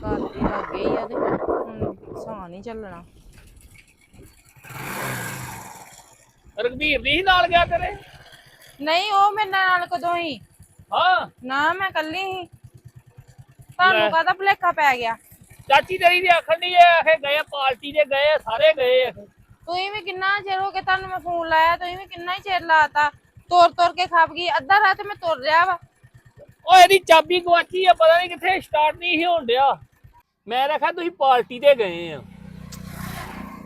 ਘਰ ਦੇ ਲੱਗੇ ਹੀ ਆ ਤੇ ਹੁਣ ਸਾਹ ਨਹੀਂ ਚੱਲਣਾ ਨਾਲ ਗਿਆ ਤੇਰੇ? ਨਹੀਂ ਉਹ ਮੇਰੇ ਨਾਲ ਕਦੋਂ ਹੀ ਹਾਂ। ਨਾ ਮੈਂ ਕੱਲੀ ਹੀ ਤੁਹਾਨੂੰ। ਕਾਹਦਾ ਭੁਲੇਖਾ ਪੈ ਗਿਆ? ਚਾਚੀ ਤੇਰੀ ਦੀ ਆਖਣ ਦੀ ਐ ਆਖੇ ਗਏ ਪਾਰਟੀ ਦੇ ਗਏ ਸਾਰੇ ਗਏ। ਤੁਸੀਂ ਵੀ ਕਿੰਨਾ ਚਿਰ ਹੋ ਗਿਆ ਤੁਹਾਨੂੰ ਮੈਂ ਫੋਨ ਲਾਇਆ ਤੁਸੀਂ ਵੀ ਕਿੰਨਾ ਹੀ ਚਿਰ ਲਾਤਾ। ਤੁਰ ਤੁਰ ਕੇ ਖੱਪ ਗਈ ਅੱਧਾ ਰਾਤ ਮੈਂ ਤੁਰ ਰਿਹਾ ਵਾ। ਓਏ, ਇਹਦੀ ਚਾਬੀ ਗਵਾਚੀ ਆ, ਪਤਾ ਨਹੀਂ ਕਿੱਥੇ ਸਟਾਰਟ ਨਹੀਂ ਸੀ ਹੋਣ ਡਿਆ। ਮੈਂ ਰੱਖਿਆ ਤੁਸੀਂ ਪਾਰਟੀ ਤੇ ਗਏ ਆ।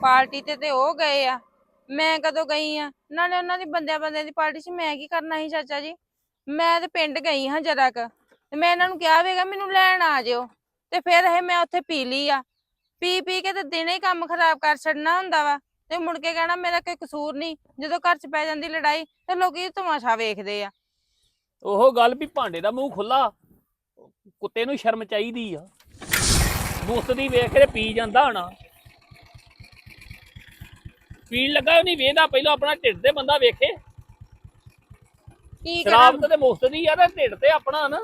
ਪਾਰਟੀ ਤੇ ਤੇ ਉਹ ਗਏ ਆ। ਮੈਂ ਕਦੋਂ ਗਈ ਆ? ਨਾਲੇ ਉਹਨਾਂ ਦੀ ਬੰਦਿਆਂ ਬੰਦਿਆਂ ਦੀ ਪਾਰਟੀ 'ਚ ਮੈਂ ਕੀ ਕਰਨਾ ਸੀ, ਚਾਚਾ ਜੀ? ਮੈਂ ਤੇ ਪਿੰਡ ਗਈ ਹਾਂ ਜਰਾ ਕ। ਤੇ ਮੈਂ ਇਹਨਾਂ ਨੂੰ ਕਿਹਾ ਵੇਗਾ ਮੈਨੂੰ ਲੈਣ ਆ ਜਿਓ। ਤੇ ਫਿਰ ਇਹ ਮੈਂ ਉੱਥੇ ਪੀ ਲਈ ਆ। ਪੀ ਪੀ ਕੇ ਤੇ ਦਿਨੇ ਹੀ ਕੰਮ ਖਰਾਬ ਕਰ ਛੱਡਣਾ ਹੁੰਦਾ ਵਾ। ਤੇ ਮੁੜ ਕੇ ਕਹਿਣਾ, ਮੇਰਾ ਕੋਈ ਕਸੂਰ ਨਹੀਂ। ਜਦੋਂ ਘਰ 'ਚ ਪੈ ਜਾਂਦੀ ਲੜਾਈ, ਤੇ ਲੋਕੀ ਤਮਾਸ਼ਾ ਵੇਖਦੇ ਆ। ਉਹ ਗੱਲ ਵੀ ਭਾਂਡੇ ਦਾ ਮੂੰਹ ਖੁੱਲਾ ਕੁੱਤੇ ਨੂੰ ਸ਼ਰਮ ਚਾਹੀਦੀ ਆ। ਮੁਸਤ ਦੀ ਵੇਖ ਕੇ ਪੀ ਜਾਂਦਾ ਹਣਾ। ਪੀਣ ਲੱਗਾ ਨਹੀਂ ਵੇਂਦਾ ਪਹਿਲਾਂ ਆਪਣਾ ਢਿੱਡ ਤੇ ਬੰਦਾ ਵੇਖੇ। ਕੀ ਕਰਾਂ? ਸ਼ਰਾਬ ਤੇ ਮੁਸਤ ਦੀ ਆ ਤੇ ਢਿੱਡ ਤੇ ਆਪਣਾ ਨਾ।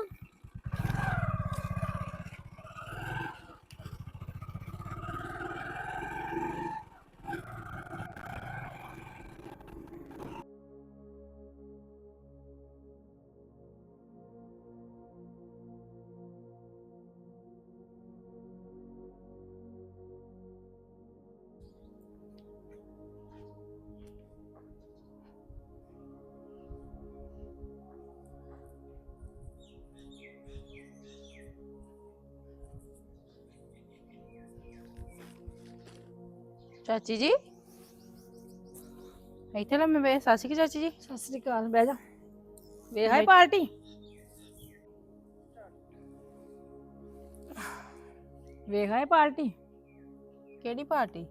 ਚਾਚੀ ਜੀ। ਇੱਥੇ ਲੰਮੇ ਪਏ ਸਾਸੀ ਕੀ ਚਾਚੀ ਜੀ। ਸਤਿ ਸ੍ਰੀ ਅਕਾਲ ਬਹਿ ਜਾ। ਵੇਖ ਬੈਠ- ਪਾਰਟੀ। ਵੇਖ ਆਏ ਪਾਰਟੀ। ਕਿਹੜੀ ਪਾਰਟੀ?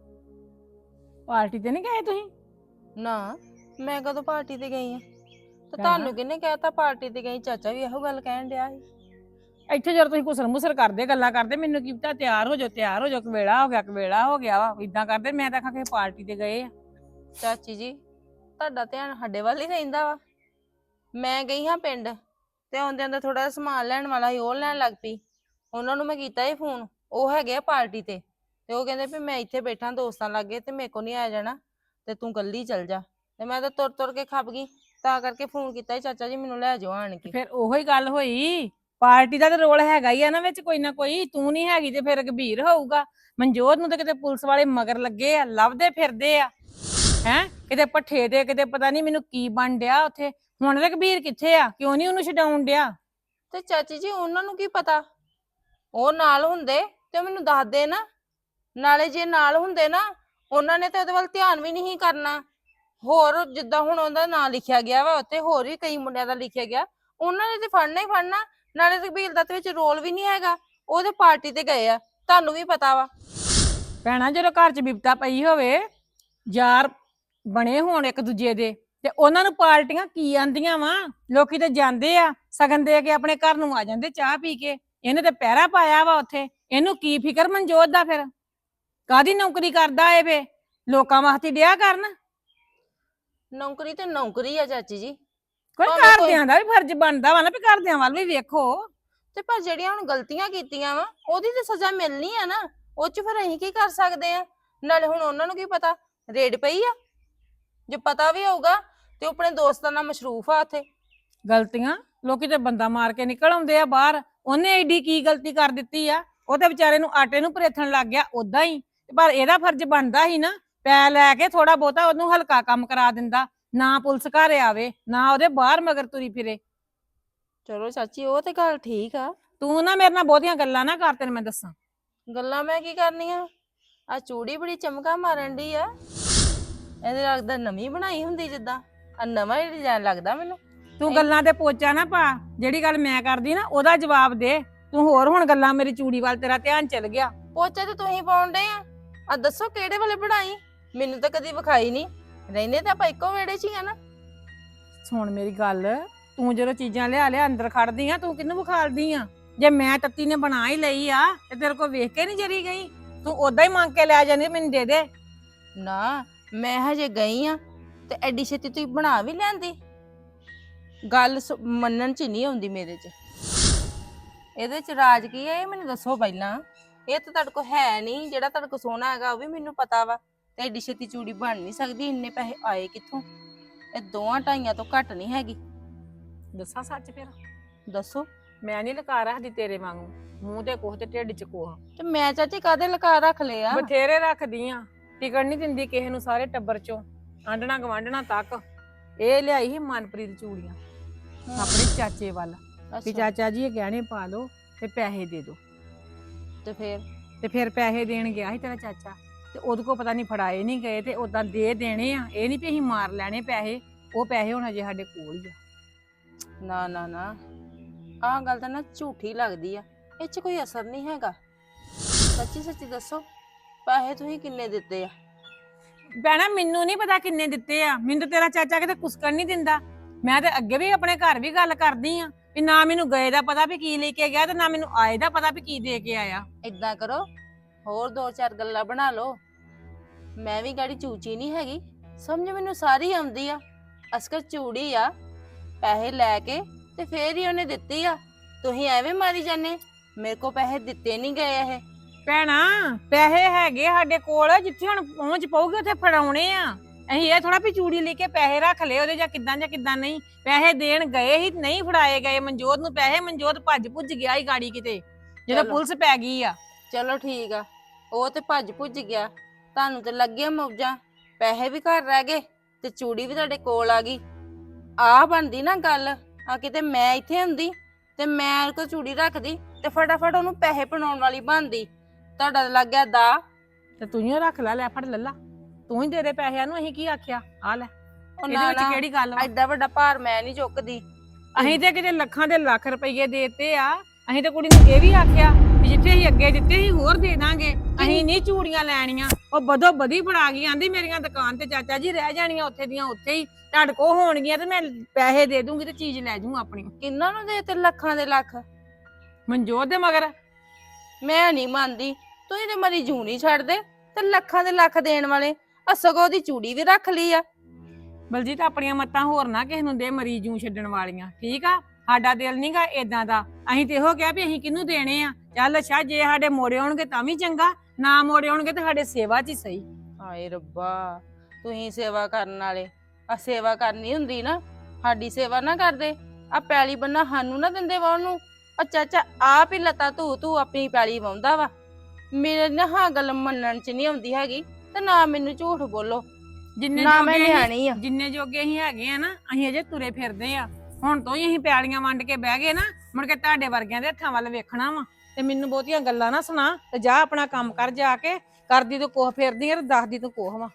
ਪਾਰਟੀ ਤੇ ਨਹੀਂ ਗਏ ਤੁਸੀਂ? ਨਾ ਮੈਂ ਕਦੋਂ ਪਾਰਟੀ ਤੇ ਗਈ ਆ? ਤੇ। ਤੁਹਾਨੂੰ ਕਿਹਨੇ ਕਹਿਤਾ ਪਾਰਟੀ ਤੇ ਗਈ? ਚਾਚਾ ਵੀ ਇਹੋ ਗੱਲ ਕਹਿਣ ਡਿਆ ਸੀ। ਇੱਥੇ ਜਦ ਤੁਸੀਂ ਕੁਸਰ ਮੁਸਰ ਕਰਦੇ ਗੱਲਾਂ ਕਰਦੇ ਮੈਨੂੰ ਕੀ ਪਤਾ ਤਿਆਰ ਹੋ ਜਾਓ ਤਿਆਰ ਹੋ ਜਾਓ ਕਵੇਲਾ ਹੋ ਗਿਆ ਕਵੇਲਾ ਹੋ ਗਿਆ ਵਾ ਇਦਾਂ ਕਰਦੇ ਮੈਂ ਤਾਂ ਆਖਾਂ ਕਿ ਪਾਰਟੀ ਤੇ ਗਏ ਆ। ਚਾਚੀ ਜੀ ਤੁਹਾਡਾ ਧਿਆਨ ਸਾਡੇ ਵੱਲ ਹੀ ਰਹਿੰਦਾ ਵਾ। ਮੈਂ ਗਈ ਹਾਂ ਪਿੰਡ ਤੇ ਆਉਂਦੇ ਆਉਂਦੇ ਥੋੜਾ ਜਿਹਾ ਸਮਾਨ ਲੈਣ ਵਾਲਾ ਸੀ ਉਹ ਲੈਣ ਲੱਗ ਪਈ। ਉਹਨਾਂ ਨੂੰ ਮੈਂ ਕੀਤਾ ਹੀ ਫੋਨ ਉਹ ਹੈਗੇ ਆ ਪਾਰਟੀ ਤੇ। ਤੇ ਉਹ ਕਹਿੰਦੇ ਵੀ ਮੈਂ ਇੱਥੇ ਬੈਠਾ ਦੋਸਤਾਂ ਲਾਗੇ ਤੇ ਮੇਰੇ ਕੋ ਨਹੀਂ ਆ ਜਾਣਾ ਤੇ ਤੂੰ ਕੱਲੀ ਚੱਲ ਜਾ। ਤੇ ਮੈਂ ਤਾਂ ਤੁਰ ਤੁਰ ਕੇ ਖੱਪ ਗਈ ਤਾਂ ਕਰਕੇ ਫੋਨ ਕੀਤਾ ਸੀ ਚਾਚਾ ਜੀ ਮੈਨੂੰ ਲੈ ਜਾਓ ਆਣ ਕੇ। ਫਿਰ ਉਹੋ ਹੀ ਗੱਲ ਹੋਈ। ਪਾਰਟੀ ਦਾ ਤਾਂ ਰੋਲ ਹੈਗਾ ਹੀ ਆ ਨਾ ਵਿੱਚ ਕੋਈ ਨਾ ਕੋਈ, ਤੂੰ ਨਹੀਂ ਹੈਗੀ ਤੇ ਫਿਰ ਗੰਭੀਰ ਹੋਊਗਾ। ਮਨਜੋਤ ਨੂੰ ਤਾਂ ਕਿਤੇ ਪੁਲਿਸ ਵਾਲੇ ਮਗਰ ਲੱਗੇ ਆ, ਲੱਭਦੇ ਫਿਰਦੇ ਆ। ਹੈ? ਕਿਤੇ ਪੱਠੇ ਦੇ, ਕਿਤੇ ਪਤਾ ਨਹੀਂ ਮੈਨੂੰ ਕੀ ਬਣ ਡਿਆ ਉੱਥੇ। ਹੁਣ ਰਘਬੀਰ ਕਿੱਥੇ ਆ? ਕਿਉਂ ਨਹੀਂ ਉਹਨੂੰ ਛਡਾਉਣ ਡਿਆ? ਤੇ ਚਾਚੀ ਜੀ, ਉਹਨਾਂ ਨੂੰ ਕੀ ਪਤਾ? ਉਹ ਨਾਲ ਹੁੰਦੇ ਤੇ ਮੈਨੂੰ ਦੱਸਦੇ ਨਾ। ਨਾਲੇ ਜੇ ਨਾਲ ਹੁੰਦੇ ਨਾ, ਉਹਨਾਂ ਨੇ ਤੇ ਉਹਦੇ ਵੱਲ ਧਿਆਨ ਵੀ ਨਹੀਂ ਕਰਨਾ। ਹੋਰ ਜਿੱਦਾਂ ਹੁਣ ਉਹਦਾ ਨਾਂ ਲਿਖਿਆ ਗਿਆ ਵਾ ਉੱਤੇ ਹੋਰ ਵੀ ਕਈ ਮੁੰਡਿਆਂ ਦਾ ਲਿਖਿਆ ਗਿਆ। ਉਹਨਾਂ ਨੇ ਤੇ ਫੜਨਾ ਹੀ ਫੜਨਾ। ਨਾਲੇ ਰਘਬੀਰ ਦਾ ਤੇ ਵਿੱਚ ਰੋਲ ਵੀ ਨਹੀਂ ਹੈਗਾ ਉਹਦੇ ਪਾਰਟੀ ਤੇ ਗਏ ਆ ਤੁਹਾਨੂੰ ਵੀ ਪਤਾ ਵਾ। ਭੈਣਾ ਜਦੋਂ ਘਰ 'ਚ ਬਿਪਤਾ ਪਈ ਹੋਵੇ ਯਾਰ ਬਣੇ ਹੋਣ ਇੱਕ ਦੂਜੇ ਦੇ ਤੇ ਉਹਨਾਂ ਨੂੰ ਪਾਰਟੀਆਂ ਕੀ ਆਂਦੀਆਂ ਵਾ? ਲੋਕੀ ਤੇ ਜਾਂਦੇ ਆ ਸਗਨ ਦੇ ਕੇ ਆਪਣੇ ਘਰ ਨੂੰ ਆ ਜਾਂਦੇ ਚਾਹ ਪੀ ਕੇ ਇਹਨੇ ਤੇ ਪਹਿਰਾ ਪਾਇਆ ਵਾ ਉੱਥੇ ਇਹਨੂੰ ਕੀ ਫਿਕਰ ਮਨਜੋਤ ਦਾ ਫਿਰ? ਕਾਦੀ ਨੌਕਰੀ ਕਰਦਾ ਏ ਵੇ? ਲੋਕਾਂ ਵਾਸਤੇ ਡਿਆ ਕਰਨ? ਨੌਕਰੀ ਤੇ ਨੌਕਰੀ ਆ ਚਾਚੀ ਜੀ। ਕੋਈ ਭਾਵੇਂ ਕੋਈ- ਘਰਦਿਆਂ ਦਾ ਵੀ ਫਰਜ਼ ਬਣਦਾ ਵਾ ਨਾ ਵੀ ਘਰਦਿਆਂ ਵੱਲ ਵੀ ਵੇਖੋ। ਤੇ ਪਰ ਜਿਹੜੀਆਂ ਹੁਣ ਗਲਤੀਆਂ ਕੀਤੀਆਂ ਵਾ ਉਹਦੀ ਤੇ ਸਜ਼ਾ ਮਿਲਣੀ ਆ ਨਾ ਉਹ ਚ ਫਿਰ ਅਸੀਂ ਕੀ ਕਰ ਸਕਦੇ ਆ? ਨਾਲੇ ਹੁਣ ਉਹਨਾਂ ਨੂੰ ਕੀ ਪਤਾ? ਰੇਡ ਪਈ ਆ? ਜੇ ਪਤਾ ਵੀ ਹੋਊਗਾ ਤੇ ਉਹ ਆਪਣੇ ਦੋਸਤਾਂ ਨਾਲ ਮਸ਼ਰੂਫ ਆ ਉੱਥੇ। ਗਲਤੀਆਂ? ਲੋਕੀ ਤੇ ਬੰਦਾ ਮਾਰ ਕੇ ਨਿਕਲ ਆਉਂਦੇ ਆ ਬਾਹਰ। ਉਹਨੇ ਐਡੀ ਕੀ ਗਲਤੀ ਕਰ ਦਿੱਤੀ ਆ? ਉਹ ਤੇ ਵਿਚਾਰੇ ਨੂੰ ਆਟੇ ਨੂੰ ਪ੍ਰੇਥਣ ਲੱਗ ਗਿਆ ਉਦਾਂ ਹੀ। ਪਰ ਇਹਦਾ ਫਰਜ਼ ਬਣਦਾ ਸੀ ਨਾ ਪੈ ਲੈ ਕੇ ਥੋੜਾ ਬਹੁਤਾ ਉਹਨੂੰ ਹਲਕਾ ਕੰਮ ਕਰਾ ਦਿੰਦਾ। ਨਾ ਪੁਲਿਸ ਘਰ ਆਵੇ ਨਾ ਉਹਦੇ ਬਾਹਰ ਮਗਰ ਤੁਰੀ ਫਿਰੇ। ਚਲੋ ਚਾਚੀ ਉਹ ਤੇ ਗੱਲ ਠੀਕ ਆ। ਤੂੰ ਨਾ ਮੇਰੇ ਨਾਲ ਬਹੁਤੀਆਂ ਗੱਲਾਂ ਨਾ ਕਰ ਤੈਨੂੰ ਮੈਂ ਦੱਸਾਂ। ਗੱਲਾਂ ਮੈਂ ਕੀ ਕਰਨੀਆਂ? ਆ ਚੂੜੀ ਬੜੀ ਚਮਕਾ ਮਾਰਨ ਦੀ ਆ। ਇਹਦੇ ਲੱਗਦਾ ਨਵੀਂ ਬਣਾਈ ਹੁੰਦੀ ਜਿੱਦਾਂ। ਆ ਨਵਾਂ ਹੀ ਡਿਜ਼ਾਈਨ ਲੱਗਦਾ ਮੈਨੂੰ। ਤੂੰ ਗੱਲਾਂ ਤੇ ਪੋਚਾ ਨਾ ਪਾ ਜਿਹੜੀ ਗੱਲ ਮੈਂ ਕਰਦੀ ਨਾ ਉਹਦਾ ਜਵਾਬ ਦੇ। ਤੂੰ ਹੋਰ ਹੁਣ ਗੱਲਾਂ ਮੇਰੀ ਚੂੜੀ ਵੱਲ ਤੇਰਾ ਧਿਆਨ ਚਲ ਗਿਆ। ਪੋਚੇ ਤੇ ਤੁਸੀਂ ਪਾਉਂਦੇ ਆ। ਆ ਦੱਸੋ ਕਿਹੜੇ ਵਾਲੇ ਬਣਾਈ? ਮੈਨੂੰ ਤਾਂ ਕਦੀ ਵਿਖਾਈ ਨਹੀਂ ਰਹਿੰਦੇ ਤਾਂ ਆਪਾਂ ਇੱਕੋ ਵੇੜੇ 'ਚ ਹੀ ਆ ਨਾ। ਸੁਣ ਮੇਰੀ ਗੱਲ ਤੂੰ ਜਦੋਂ ਚੀਜ਼ਾਂ ਲਿਆ ਲਿਆ ਅੰਦਰ ਖੜਦੀ ਆ ਤੂੰ ਕਿਹਨੂੰ ਵਿਖਾਲਦੀ ਆ? ਜੇ ਮੈਂ ਤੱਤੀ ਨੇ ਬਣਾ ਹੀ ਲਈ ਆ ਤੇ ਤੇਰੇ ਕੋਲ ਵੇਖ ਕੇ ਨਹੀਂ ਜਰੀ ਗਈ। ਤੂੰ ਉਦਾਂ ਹੀ ਮੰਗ ਕੇ ਲੈ ਜਾਂਦੀ ਮੈਨੂੰ ਦੇ ਦੇ। ਨਾ ਮੈਂ ਹਜੇ ਗਈ ਆ ਤੇ ਐਡੀ ਛੇਤੀ ਤੁਸੀਂ ਬਣਾ ਵੀ ਲੈਂਦੀ ਗੱਲ ਸ- ਮੰਨਣ ਚ ਨਹੀਂ ਆਉਂਦੀ ਮੇਰੇ ਚ। ਇਹਦੇ ਚ ਰਾਜ ਕੀ ਹੈ ਇਹ ਮੈਨੂੰ ਦੱਸੋ ਪਹਿਲਾਂ। ਇਹ ਤਾਂ ਤੁਹਾਡੇ ਕੋਲ ਹੈ ਨਹੀਂ ਜਿਹੜਾ ਤੁਹਾਡੇ ਕੋਲ ਸੋਨਾ ਹੈਗਾ ਉਹ ਵੀ ਮੈਨੂੰ ਪਤਾ ਵਾ। ਤੇ ਏਡੀ ਛੇਤੀ ਚੂੜੀ ਬਣ ਨਹੀਂ ਸਕਦੀ ਇੰਨੇ ਪੈਸੇ ਆਏ ਕਿੱਥੋਂ? ਇਹ ਦੋਆਂ ਢਾਈਆਂ ਤੋਂ ਘੱਟ ਨਹੀਂ ਹੈਗੀ। ਦੱਸਾਂ ਸੱਚ ਫਿਰ? ਦੱਸੋ। ਮੈਂ ਨਹੀਂ ਲਕਾ ਰੱਖਦੀ ਤੇਰੇ ਵਾਂਗੂ। ਮੂੰਹ ਤੇ ਕੋਹ ਤੇ ਢਿੱਡ ਚ ਕੋਹ। ਤੇ ਮੈਂ ਚਾਚੀ ਕਾਦੇ ਲਕਾ ਰੱਖ ਲਿਆ? ਬਥੇਰੇ ਰੱਖਦੀ ਆ। ਟਿਕਣ ਨਹੀਂ ਦਿੰਦੀ ਕਿਸੇ ਨੂੰ ਸਾਰੇ ਟੱਬਰ ਚੋਂ। ਆਂਡਣਾ ਗਵਾਂਡਣਾ ਤੱਕ। ਇਹ ਲਿਆਈ ਸੀ ਮਨਪ੍ਰੀਤ ਚੂੜੀਆਂ। ਆਪਣੇ ਚਾਚੇ ਵੱਲ। ਵੀ ਚਾਚਾ ਜੀ ਇਹ ਗਹਿਣੇ ਪਾ ਲਓ ਤੇ ਪੈਸੇ ਦੇ ਦਿਓ। ਤੇ ਫੇਰ? ਤੇ ਫਿਰ ਪੈਸੇ ਦੇਣ ਗਿਆ ਸੀ ਤੇਰਾ ਚਾਚਾ। ਤੇ ਉਹਦੇ ਕੋ ਪਤਾ ਨਹੀਂ ਫੜਾਏ ਨਹੀਂ ਗਏ ਤੇ ਉਦਾਂ ਦੇ ਦੇਣੇ ਆ। ਇਹ ਨਹੀਂ ਵੀ ਅਸੀਂ ਮਾਰ ਲੈਣੇ ਪੈਸੇ ਉਹ ਪੈਸੇ ਹੁਣ ਅਜੇ ਸਾਡੇ ਕੋਲ ਹੀ ਆ। ਨਾ ਨਾ ਨਾ। ਆਹ ਗੱਲ ਤਾਂ ਨਾ ਝੂਠੀ ਲੱਗਦੀ ਆ। ਇਹ ਚ ਕੋਈ ਅਸਰ ਨਹੀਂ ਹੈਗਾ। ਸੱਚੀ ਸੱਚੀ ਦੱਸੋ ਪੈਸੇ ਤੁਸੀਂ ਕਿੰਨੇ ਦਿੱਤੇ ਆ? ਭੈਣਾ ਮੈਨੂੰ ਨਹੀਂ ਪਤਾ ਕਿੰਨੇ ਦਿੱਤੇ ਆ। ਮੈਨੂੰ ਤਾਂ ਤੇਰਾ ਚਾਚਾ ਕਿਤੇ ਕੁਸਕਣ ਨਹੀਂ ਦਿੰਦਾ। ਮੈਂ ਤੇ ਅੱਗੇ ਵੀ ਆਪਣੇ ਘਰ ਵੀ ਗੱਲ ਕਰਦੀ ਆ ਵੀ ਨਾ ਮੈਨੂੰ ਗਏ ਦਾ ਪਤਾ ਵੀ ਕੀ ਲੈ ਕੇ ਗਿਆ ਤੇ ਨਾ ਮੈਨੂੰ ਆਏ ਦਾ ਪਤਾ ਵੀ ਕੀ ਦੇ ਕੇ ਆਇਆ। ਇਦਾਂ ਕਰੋ ਹੋਰ ਦੋ ਚਾਰ ਗੱਲਾਂ ਬਣਾ ਲਓ। ਮੈਂ ਵੀ ਗਾੜੀ ਚੂਚੀ ਨਹੀਂ ਹੈਗੀ। ਸਮਝ ਮੈਨੂੰ ਸਾਰੀ ਆਉਂਦੀ ਆ। ਅਸਕਰ ਚੂੜੀ ਆ ਪੈਸੇ ਲੈ ਕੇ ਤੇ ਫੇਰ ਹੀ ਉਹਨੇ ਦਿੱਤੀ ਆ। ਤੁਸੀਂ ਐਵੇਂ ਮਾਰੀ ਜਾਂਦੇ ਮੇਰੇ ਕੋ ਪੈਸੇ ਦਿੱਤੇ ਨਹੀਂ ਗਏ ਇਹ। ਭੈਣਾ ਪੈਸੇ ਹੈਗੇ ਸਾਡੇ ਕੋਲ ਜਿੱਥੇ ਹੁਣ ਪਹੁੰਚ ਪਊਗੇ ਉੱਥੇ ਫੜਾਉਣੇ ਆ। ਅਸੀਂ ਇਹ ਥੋੜਾ ਵੀ ਚੂੜੀ ਲੈ ਕੇ ਪੈਸੇ ਰੱਖ ਲਏ ਉਹਦੇ ਜਾਂ ਕਿੱਦਾਂ ਜਾਂ ਕਿੱਦਾਂ ਨਹੀਂ। ਪੈਸੇ ਦੇਣ ਗਏ ਹੀ ਨਹੀਂ ਫੜਾਏ ਗਏ। ਮਨਜੋਤ ਨੂੰ ਪੈਸੇ ਮਨਜੋਤ ਭੱਜ ਭੁੱਜ ਗਿਆ ਹੀ ਗਾੜੀ ਕਿਤੇ। ਜਦੋਂ ਚਲੋ। ਪੁਲਿਸ ਪੈ ਗਈ ਆ। ਚਲੋ ਠੀਕ ਆ। ਉਹ ਤੇ ਭੱਜ ਭੁੱਜ ਗਿਆ। ਤੁਹਾਨੂੰ ਤੇ ਲੱਗਿਆ ਮੌਜਾਂ ਪੈਸੇ ਵੀ ਘਰ ਰਹਿ ਗਏ ਤੇ ਚੂੜੀ ਵੀ ਤੁਹਾਡੇ ਕੋਲ ਆ ਗਈ। ਆ ਬਣਦੀ ਨਾ ਗੱਲ ਆ ਕਿਤੇ ਮੈਂ ਇੱਥੇ ਹੁੰਦੀ ਤੇ ਮੈਂ ਕੋ ਚੂੜੀ ਰੱਖਦੀ ਤੇ ਫਟਾਫਟ ਉਹਨੂੰ ਪੈਸੇ ਬਣਾਉਣ ਵਾਲੀ ਬਣਦੀ। ਤੁਹਾਡਾ ਤਾਂ ਲੱਗ ਗਿਆ ਦਾ। ਤੇ ਤੂੰ ਹੀ ਰੱਖ ਲੈ ਲੈ ਫੜ ਲੱਲਾ। ਤੂੰ ਹੀ ਦੇ ਦੇ ਪੈਸਿਆਂ ਨੂੰ ਅਸੀਂ ਕੀ ਆਖਿਆ? ਆ ਲੈ। ਉਹ ਇਹਦੇ ਨਾ ਵਿੱਚ ਨਾ ਕਿਹੜੀ ਗੱਲ ਵਾ? ਐਡਾ ਵੱਡਾ ਭਾਰ ਮੈਂ ਨਹੀਂ ਚੁੱਕਦੀ। ਅਸੀਂ ਤੇ ਕਿਤੇ ਲੱਖਾਂ ਦੇ ਲੱਖ ਰੁਪਏ ਦੇਤੇ ਆ ਅਸੀਂ ਤੇ ਕੁੜੀ ਨੂੰ ਇਹ ਵੀ ਆਖਿਆ ਜਿੱਥੇ ਅਸੀਂ ਅੱਗੇ ਦਿੱਤੇ ਸੀ ਹੋਰ ਦੇ ਦਾਂਗੇ। ਅਸੀਂ ਨਹੀਂ ਚੂੜੀਆਂ ਲੈਣੀਆਂ। ਉਹ ਬਦੋ ਬਦੀ ਫੜਾ ਗਈ ਆਂਦੀ ਮੇਰੀਆਂ ਦੁਕਾਨ ਤੇ ਚਾਚਾ ਜੀ ਰਹਿ ਜਾਣੀਆਂ ਉੱਥੇ ਦੀਆਂ ਉੱਥੇ ਹੀ ਤੁਹਾਡੇ ਕੋ ਹੋਣਗੀਆਂ ਤੇ ਮੈਂ ਪੈਸੇ ਦੇ ਦੂੰਗੀ ਤੇ ਚੀਜ਼ ਲੈ ਜੂ ਆਪਣੀ। ਕਿੰਨਾਂ ਨੂੰ ਦੇ ਤੇ ਲੱਖਾਂ ਦੇ ਲੱਖ। ਮਨਜੋਤ ਦੇ ਮਗਰ। ਮੈਂ ਨਹੀਂ ਮੰਨਦੀ। ਤੁਸੀਂ ਤੇ ਮਰੀ ਜੂਣੀ ਛੱਡਦੇ। ਤੇ ਲੱਖਾਂ ਦੇ ਲੱਖ ਦੇਣ ਵਾਲੇ ਆ ਸਗੋਂ ਉਹਦੀ ਚੂੜੀ ਵੀ ਰੱਖ ਲਈ ਆ। ਬਲਜੀਤ ਆਪਣੀਆਂ ਮੱਤਾਂ ਹੋਰ ਨਾ ਕਿਸੇ ਨੂੰ ਦੇ ਮਰੀਜ਼ ਨੂੰ ਛੱਡਣ ਵਾਲੀਆਂ। ਠੀਕ ਆ? ਸਾਡਾ ਦਿਲ ਨਹੀਂਗਾ ਏਦਾਂ ਦਾ। ਅਸੀਂ ਤੇ ਇਹੋ ਕਿਹਾ ਵੀ ਅਸੀਂ ਕਿਹਨੂੰ ਦੇਣੇ ਆ? ਚੱਲ ਅੱਛਾ ਜੇ ਸਾਡੇ ਮੋੜੇ ਆਉਣਗੇ ਤਾਂ ਵੀ ਚੰਗਾ ਨਾ ਮੋੜੇ ਆਉਣਗੇ ਤਾਂ ਸਾਡੇ ਸੇਵਾ 'ਚ ਹੀ ਸਹੀ। ਹਾਏ ਰੱਬਾ ਤੁਸੀਂ ਸੇਵਾ ਕਰਨ ਵਾਲੇ। ਆ ਸੇਵਾ ਕਰਨੀ ਹੁੰਦੀ ਨਾ ਸਾਡੀ ਸੇਵਾ ਨਾ ਕਰਦੇ। ਆ ਪੈਲੀ ਬੰਨਾ ਸਾਨੂੰ ਨਾ ਦਿੰਦੇ ਵਾ ਉਹਨੂੰ ਆ ਚਾਚਾ ਆਪ ਹੀ ਲਤਾ ਧੂ ਧੂ ਆਪਣੀ ਪੈਲੀ ਵਾਉਂਦਾ ਵਾ। ਮੇਰੇ ਨਾ ਹਾਂ ਗੱਲ ਮੰਨਣ ਚ ਨਹੀਂ ਆਉਂਦੀ ਹੈਗੀ ਤੇ ਨਾ ਮੈਨੂੰ ਝੂਠ ਬੋਲੋ। ਜਿੰਨੇ ਨਾ ਮੈਂ ਜੋਗੇ ਨਿਆਣੀ ਆ। ਜਿੰਨੇ ਜੋਗੇ ਅਸੀਂ ਹੈਗੇ ਆ ਨਾ ਅਸੀਂ ਅਜੇ ਤੁਰੇ ਫਿਰਦੇ ਆ। ਹੁਣ ਤੋਂ ਹੀ ਅਸੀਂ ਪਿਆਲੀਆਂ ਵੰਡ ਕੇ ਬਹਿ ਗਏ ਨਾ ਮੁੜ ਕੇ ਤੁਹਾਡੇ ਵਰਗਿਆਂ ਦੇ ਹੱਥਾਂ ਵੱਲ ਵੇਖਣਾ ਵਾ। ਤੇ ਮੈਨੂੰ ਬਹੁਤੀਆਂ ਗੱਲਾਂ ਨਾ ਸੁਣਾ ਤੇ ਜਾ ਆਪਣਾ ਕੰਮ ਕਰ ਜਾ ਕੇ ਕਰਦੀ ਤੂੰ ਕੋਹ ਫਿਰਦੀ ਆ ਤੇ ਦੱਸਦੀ ਤੂੰ ਕੋਹ ਵਾ।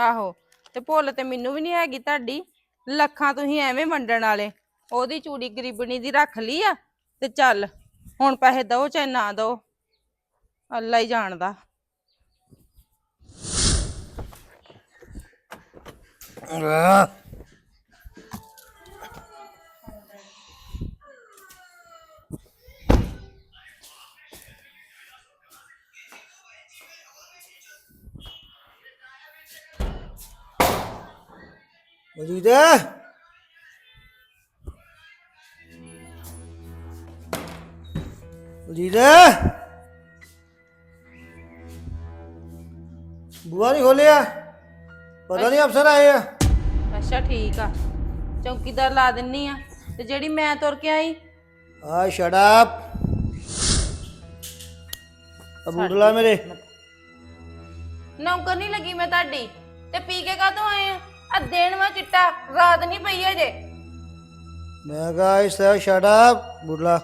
ਆਹੋ ਤੇ ਭੁੱਲ ਤੇ ਮੈਨੂੰ ਵੀ ਨਹੀਂ ਹੈਗੀ ਤੁਹਾਡੀ ਲੱਖਾਂ ਤੁਸੀਂ ਐਵੇਂ ਵੰਡਣ ਵਾਲੇ। ਉਹਦੀ ਚੂੜੀ ਗਰੀਬਣੀ ਦੀ ਰੱਖ ਲਈ ਆ ਤੇ ਚੱਲ ਹੁਣ ਪੈਸੇ ਦਓ ਚਾਹੇ ਨਾ ਦਓ ਅੱਲਾ ਹੀ ਜਾਣਦਾ। ਮੌਜੂਦ ਮੌਜੂਦ ਹੈ। ਬੁਆ ਨਹੀਂ ਖੋਲਿਆ। ਪਤਾ ਨਹੀਂ ਅਫਸਰ ਆਏ ਆ। ਅੱਛਾ ਠੀਕ ਆ। ਚੌਕੀਦਾਰ ਲਾ ਦਿੰਨੀ ਆ। ਤੇ ਜਿਹੜੀ ਮੈਂ ਤੁਰ ਕੇ ਆਈ? ਆ ਸ਼ਟ ਅਪ ਅਬੂਦਲਾ ਮੇਰੇ। ਨੌਕਰ ਨਹੀਂ ਲੱਗੀ ਮੈਂ ਤੁਹਾਡੀ। ਤੇ ਪੀ ਕੇ ਕਾਹਤੋਂ ਆਏ ਆ? ਆ ਦੇਣ ਵਾ ਚਿੱਟਾ ਰਾਤ ਨਹੀਂ ਪਈ ਅਜੇ। ਮੈਂ ਕਹਾ ਇਸ ਸ਼ਟ ਅਪ ਬੁੱਢਲਾ।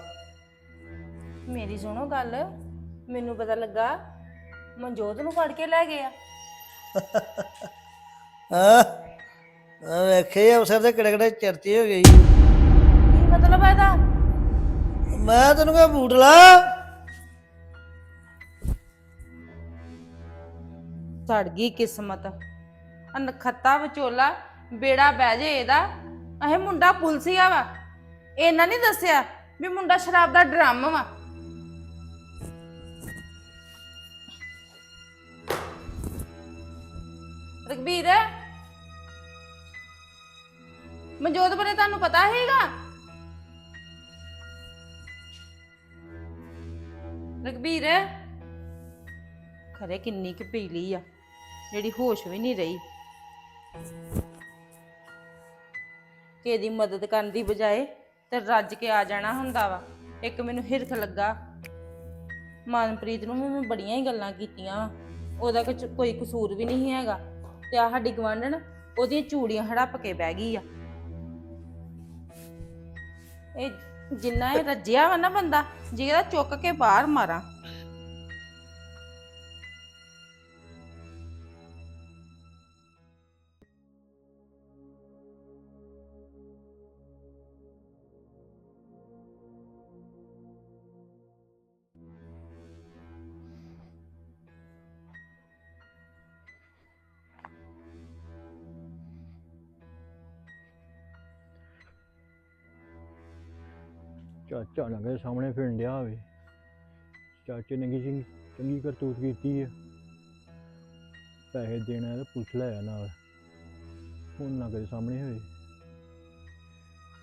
ਮੇਰੀ ਸੁਣੋ ਗੱਲ ਮੈਨੂੰ ਪਤਾ ਲੱਗਾ ਮਨਜੋਤ ਨੂੰ ਫੜ ਕੇ ਲੈ ਗਏ ਆ। ਹਾਂ? ਆ ਵੇਖੇ ਅਫਸਰ ਦੇ ਕਿਹੜੇ ਕਿਹੜੇ ਚਰਚੇ ਹੋ ਗਈ ਕੀ ਮਤਲਬ ਹੈ ਇਹਦਾ? ਮੈਂ ਤੈਨੂੰ ਕਹਾ ਬੂਟਲਾ ਸੜ ਗਈ ਕਿਸਮਤ। ਅਨਖੱਤਾ ਵਿਚੋਲਾ ਬੇੜਾ ਬਹਿ ਜੇ ਇਹਦਾ। ਇਹ ਮੁੰਡਾ ਪੁਲਸੀਆ ਵਾ। ਇਹਨਾਂ ਨਹੀਂ ਦੱਸਿਆ ਵੀ ਮੁੰਡਾ ਸ਼ਰਾਬ ਦਾ ਡਰਮ ਵਾ। ਰਘਬੀਰ, ਮਨਜੋਤ ਬਾਰੇ ਤੁਹਾਨੂੰ ਪਤਾ ਹੈਗਾ? ਰਗਬੀਰ ਖਰੇ ਕਿੰਨੀ ਕੁ ਪੀਲੀ ਆ, ਜਿਹੜੀ ਹੋਸ਼ ਵੀ ਨਹੀਂ ਰਹੀ। ਕਿਸੇ ਦੀ ਮਦਦ ਕਰਨ ਦੀ ਬਜਾਏ ਤੇ ਰੱਜ ਕੇ ਆ ਜਾਣਾ ਹੁੰਦਾ ਵਾ। ਇੱਕ ਮੈਨੂੰ ਹਿਰਖ ਲੱਗਾ। ਮਨਪ੍ਰੀਤ ਨੂੰ ਵੀ ਮੈਂ ਬੜੀਆਂ ਹੀ ਗੱਲਾਂ ਕੀਤੀਆਂ ਵਾ। ਉਹਦਾ ਕੁਝ ਕੋਈ ਕਸੂਰ ਵੀ ਨਹੀਂ ਹੈਗਾ। ਤੇ ਆ ਸਾਡੀ ਗਵਾਂਢਣ ਉਹਦੀਆਂ ਚੂੜੀਆਂ ਹੜੱਪ ਕੇ ਬਹਿ ਗਈ ਆ। ਇਹ ਜਿੰਨਾ ਇਹ ਰੱਜਿਆ ਵਾ ਨਾ ਬੰਦਾ ਜਿਹਦਾ ਚੁੱਕ ਕੇ ਬਾਹਰ ਮਾਰਾਂ। ਚਾਚਾ ਕਦੇ ਸਾਹਮਣੇ ਫਿਰਨ ਡਿਆ ਹੋਵੇ ਚਾਚੇ ਨੇ ਕਿਸੇ ਚੰਗੀ ਕਰਤੂਤ ਕੀਤੀ ਹੈ ਪੈਸੇ ਦੇਣਾ ਤੇ ਪੁੱਛ ਲਿਆ ਨਾਲ। ਹੁਣ ਨਾ ਕਦੇ ਸਾਹਮਣੇ ਹੋਏ।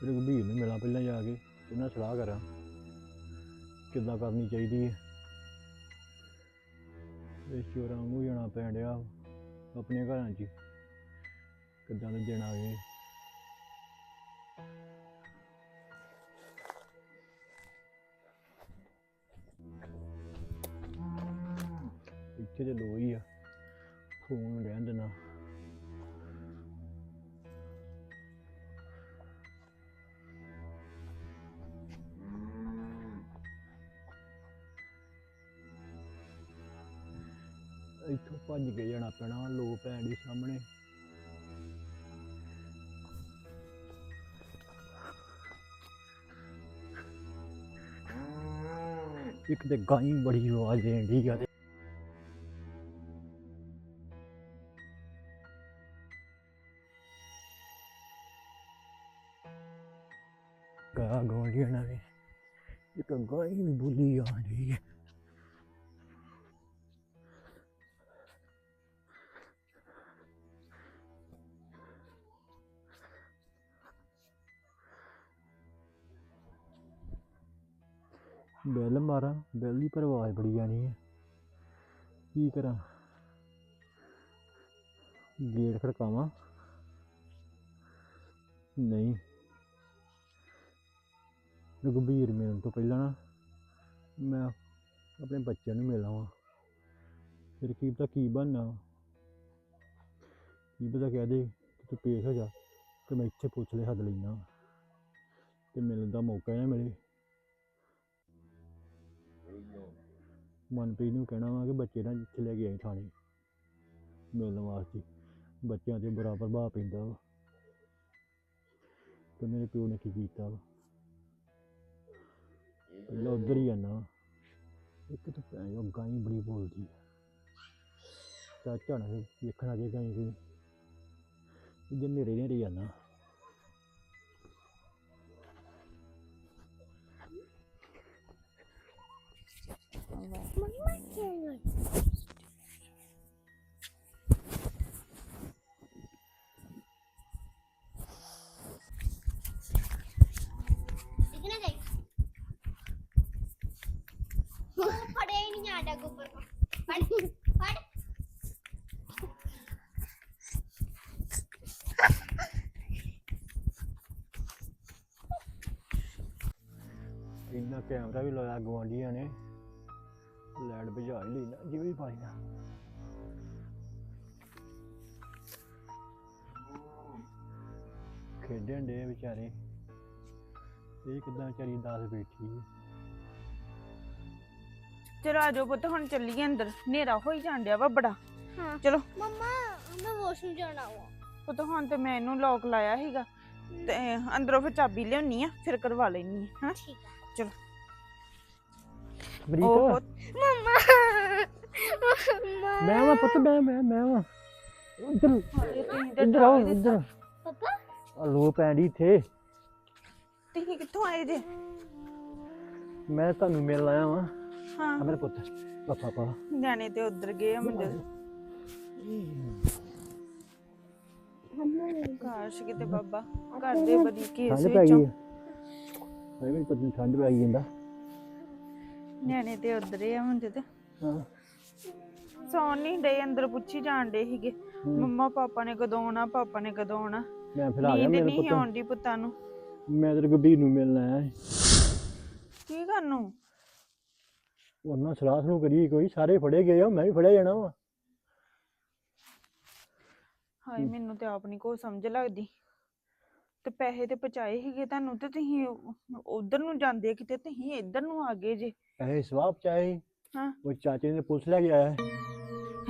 ਰਘਬੀਰ ਨੂੰ ਮਿਲਾਂ ਪਹਿਲਾਂ ਜਾ ਕੇ ਉਹਨਾਂ ਸਲਾਹ ਕਰਾਂ ਕਿੱਦਾਂ ਕਰਨੀ ਚਾਹੀਦੀ ਹੈ ਰਿਸ਼ਤੇਦਾਰਾਂ ਨੂੰ ਜਾਣਾ ਪੈਣ ਡਿਆ ਆਪਣੇ ਘਰਾਂ 'ਚ। ਕਿੱਦਾਂ ਦੇ ਦਿਨ ਗਏ ਇੱਥੇ ਤੇ ਦੋ ਹੀ ਆ ਫੋਨ ਰਹਿਣ ਦੇਣਾ। ਇੱਥੋਂ ਭੱਜ ਕੇ ਜਾਣਾ ਪੈਣਾ, ਲੋ ਭੈਣ ਦੇ ਸਾਹਮਣੇ। ਇੱਕ ਤੇ ਗਾਈ ਬੜੀ ਆਵਾਜ਼ ਦੇਣ ਦੀ ਆ ਤੇ ਬੈਲ ਮਾਰਾਂ, ਬੈਲ ਦੀ ਪਰ ਬੜੀ ਆਣੀ ਹੈ ਕੀ ਕਰਾਂ? ਗੇਟ ਖੜਕਾਵਾਂ? ਨਹੀਂ। ਰਘਬੀਰ ਮਿਲਣ ਤੋਂ ਪਹਿਲਾਂ ਨਾ ਮੈਂ ਆਪਣੇ ਬੱਚਿਆਂ ਨੂੰ ਮਿਲ ਆਵਾਂ। ਫਿਰ ਕੀ ਪਤਾ ਕੀ ਬਣਨਾ। ਕੀ ਪਤਾ ਕਹਿ ਦੇ ਕਿ ਤੂੰ ਪੇਸ਼ ਹੋ ਜਾ ਕਿ ਮੈਂ ਇੱਥੇ ਪੁੱਛ ਲੈ ਹੱਦ ਲੈਣਾ ਤੇ ਮਿਲਣ ਦਾ ਮੌਕਾ ਨਾ ਮਿਲੇ। ਮਨਪ੍ਰੀਤ ਨੂੰ ਕਹਿਣਾ ਵਾ ਕਿ ਬੱਚੇ ਨਾ ਜਿੱਥੇ ਲੈ ਕੇ ਆਈ ਥਾਣੇ, ਮਿਲਣ ਵਾਸਤੇ। ਬੱਚਿਆਂ ਤੇ ਬੁਰਾ ਪ੍ਰਭਾਵ ਪੈਂਦਾ ਵਾ। ਤੇ ਮੇਰੇ ਪਿਓ ਨੇ ਕੀ ਕੀਤਾ ਵਾ? ਪਹਿਲਾਂ ਉਧਰ ਹੀ ਆਣਾ ਇੱਕ ਤਾਂ ਭੈਣ ਉਹ ਗਾਈ ਬੜੀ ਬੋਲਦੀ ਹੈ ਚਾਚਾ ਨਾ ਵੇਖਣਾ ਜੇ ਗਾਈ ਕੋਈ। ਜੇ ਨੇੜੇ ਨੇੜੇ ਆਣਾ ਇਹਨਾਂ ਕੈਮਰਾ ਵੀ ਲਾਇਆ ਗਵਾਂਡੀਆਂ ਨੇ। ਲੈਡ ਭਜਾ ਲਈ ਨਾ, ਜਿਵੇਂ ਪਾਈ ਨਾ। ਖੇਡਣ ਦੇ ਵਿਚਾਰੇ। ਇਹ ਕਿਦਾਂ ਵਿਚਾਰੀ ਦਾਸ ਬੈਠੀ ਹੈ ਚਲੋ ਆਜੋ ਪੁੱਤ ਹੁਣ ਚੱਲੀਏ ਅੰਦਰ। ਹਨੇਰਾ ਹੋਈ ਜਾਣ ਡਿਆ ਵਾ ਬੜਾ। ਚਲੋ। ਮੰਮਾ ਮੈਂ ਵਾਸ਼ਰੂਮ ਜਾਣਾ ਵਾ। ਪੁੱਤ ਹੁਣ ਤੇ ਮੈਂ ਇਹਨੂੰ ਲੋਕ ਲਾਇਆ ਸੀਗਾ। ਤੇ ਅੰਦਰੋਂ ਫਿਰ ਚਾਬੀ ਲਿਆਉਣੀ ਆ ਫਿਰ ਕਰਵਾ ਲੈਣੀ ਹਾਂ। ਚਲੋ। ਉਹ ਮੈਂ ਪੁੱਤ ਮੈਂ ਮੈਂ ਮੈਂ ਵਾਂ। ਇੱਧਰ ਇੱਧਰ ਆਓ ਇੱਧਰ। ਪਾਪਾ? ਆਹ ਲੋ ਪੈਂਦੀ ਇੱਥੇ। ਤੁਸੀਂ ਕਿੱਥੋਂ ਆਏ ਜੇ? ਮੈਂ ਤੁਹਾਨੂੰ ਮਿਲ ਆਇਆ ਵਾਂ। ਹਾਂ। ਆ ਮੇਰੇ ਪੁੱਤ ਪਾਪਾ ਪਾ ਨਿਆਣੇ ਤੇ ਉਧਰ ਗਏ ਆ ਮੁੰਡੇ। ਕਾਸ਼ ਕਿਤੇ ਬਾਬਾ ਕਰਦੇ ਬੜੀ ਕੇਸ ਠੰਡ ਪੈ ਵਿੱਚੋਂ। ਗਈ ਆ। ਮੈਂ ਵੀ ਪਤਾ ਨੀ ਠੰਡ ਪੈ ਗਈ ਜਾਂਦਾ। ਨਿਆਣੇ ਤੇ ਉਧਰੇ ਆ ਤੇ। ਹਾਂ। ਸੌਣ ਨਹੀਂ ਡੇ ਅੰਦਰ ਪੁੱਛੀ ਜਾਣ ਡੇ ਸੀਗੇ। ਮੰਮਾ ਪਾਪਾ ਨੇ ਕਦੋਂ ਆਉਣਾ ਪਾਪਾ ਨੇ ਕਦੋਂ ਆਉਣਾ। ਮੈਂ ਫਿਰ ਆ ਗਿਆ ਨੀਂਦ ਮੇਰੇ ਨਹੀਂ ਪੁੱਤ। ਆਉਂਦੀ ਪੁੱਤਾਂ ਨੂੰ। ਮੈਂ ਤੇਰੇ ਗੁੱਡੀ ਨੂੰ ਮਿਲਣ ਆਇਆ ਸੀ। ਕੀ ਕਰਨੂ ਉਹਨਾਂ ਸਲਾਹ ਨੂੰ ਕਰੀ ਕੋਈ ਸਾਰੇ ਫੜੇ ਗਏ ਆ ਮੈਂ ਵੀ ਫੜਿਆ ਜਾਣਾ ਵਾ। ਹਾਏ ਮੈਨੂੰ ਤੇ ਆਪ ਨਹੀਂ ਕੋ ਸਮਝ ਲੱਗਦੀ। ਤੇ ਪੈਸੇ ਤੇ ਪਚਾਏ ਸੀਗੇ ਤੁਹਾਨੂੰ ਤੇ ਤੁਸੀਂ ਉਧਰ ਨੂੰ ਜਾਂਦੇ ਕਿਤੇ ਤੁਸੀਂ ਇੱਧਰ ਨੂੰ ਆ ਗਏ ਜੇ। ਇਹ ਸਵਾਬ ਚਾਹੇ ਹਾਂ। ਉਹ ਚਾਚੇ ਨੇ ਪੁਲਿਸ ਲੈ ਕੇ ਆਇਆ।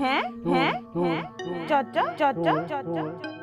ਹੈ? ਹੈ? ਚਾਚਾ ਚਾਚਾ ਚਾਚਾ।